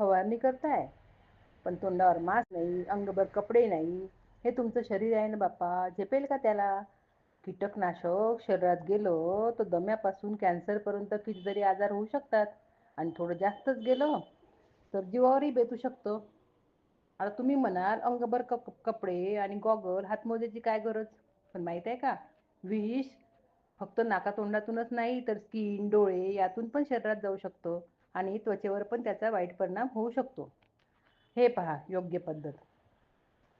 फवारणी करताय. पण तोंडावर मास नाही अंगभर कपडे नाही. हे तुमचं शरीर आहे ना बाप्पा? झेपेल का त्याला? कीटकनाशक शरीरात गेलो तर दम्यापासून कॅन्सरपर्यंत कितीतरी आजार होऊ शकतात. आणि थोडं जास्तच गेलं तर जीवावरही बेतू शकतो. आता तुम्ही म्हणाल अंगभर कप कपडे आणि गॉगल हातमोजेची काय गरज? पण माहीत आहे का? विष फक्त नाकातोंडातूनच नाही तर स्किन डोळे यातून पण शरीरात जाऊ शकतो. आणि त्वचेवर पण त्याचा वाईट परिणाम होऊ शकतो. हे पहा योग्य पद्धत.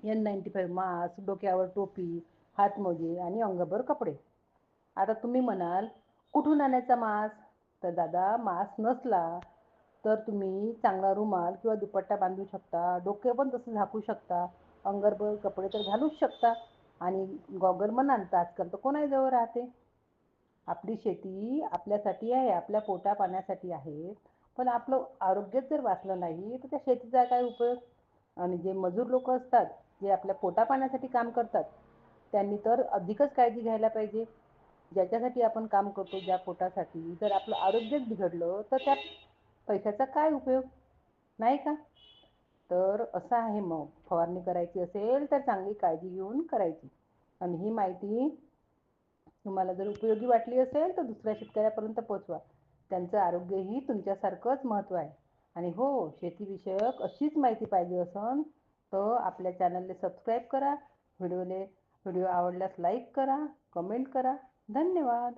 एन नाईन्टी फाईव्ह मास्क डोक्यावर टोपी हातमोजे आणि अंगभर कपडे. आता तुम्ही म्हणाल कुठून आणायचा मास्क? तर दादा मास्क नसला तर तुम्ही चांगला रुमाल किंवा दुपट्टा बांधू शकता डोके पण तसं झाकू शकता अंगरभर कपडे तर घालूच शकता आणि गॉगल म्हणाल तर आजकाल तर कोणाजवळ राहते? आपली शेती आपल्यासाठी आहे आपल्या पोटा पाण्यासाठी आहे. पण आपलं आरोग्यच जर वाचलं नाही तर त्या शेतीचा काय उपयोग? आणि जे मजूर लोक असतात जे आपल्या पोटापाण्यासाठी काम करतात त्यांनी तर अधिकच काळजी घ्यायला पाहिजे. ज्याच्यासाठी आपण काम करतो ज्या पोटासाठी. जर आपलं आरोग्यच बिघडलं तर त्या पैशाचा काय उपयोग? नाही का? तर असं आहे मग. फवारणी करायची असेल तर चांगली काळजी घेऊन करायची. आणि ही माहिती तुम्हाला जर उपयोगी वाटली असेल तर दुसऱ्या शेतकऱ्यापर्यंत पोचवा. त्यांचं आरोग्यही तुमच्यासारखंच महत्त्व आहे. आणि हो शेतीविषयक अशीच माहिती पाहिजे असन तर आपल्या चॅनलला सबस्क्राईब करा व्हिडिओले व्हिडिओ आवडल्यास लाईक करा कमेंट करा. धन्यवाद.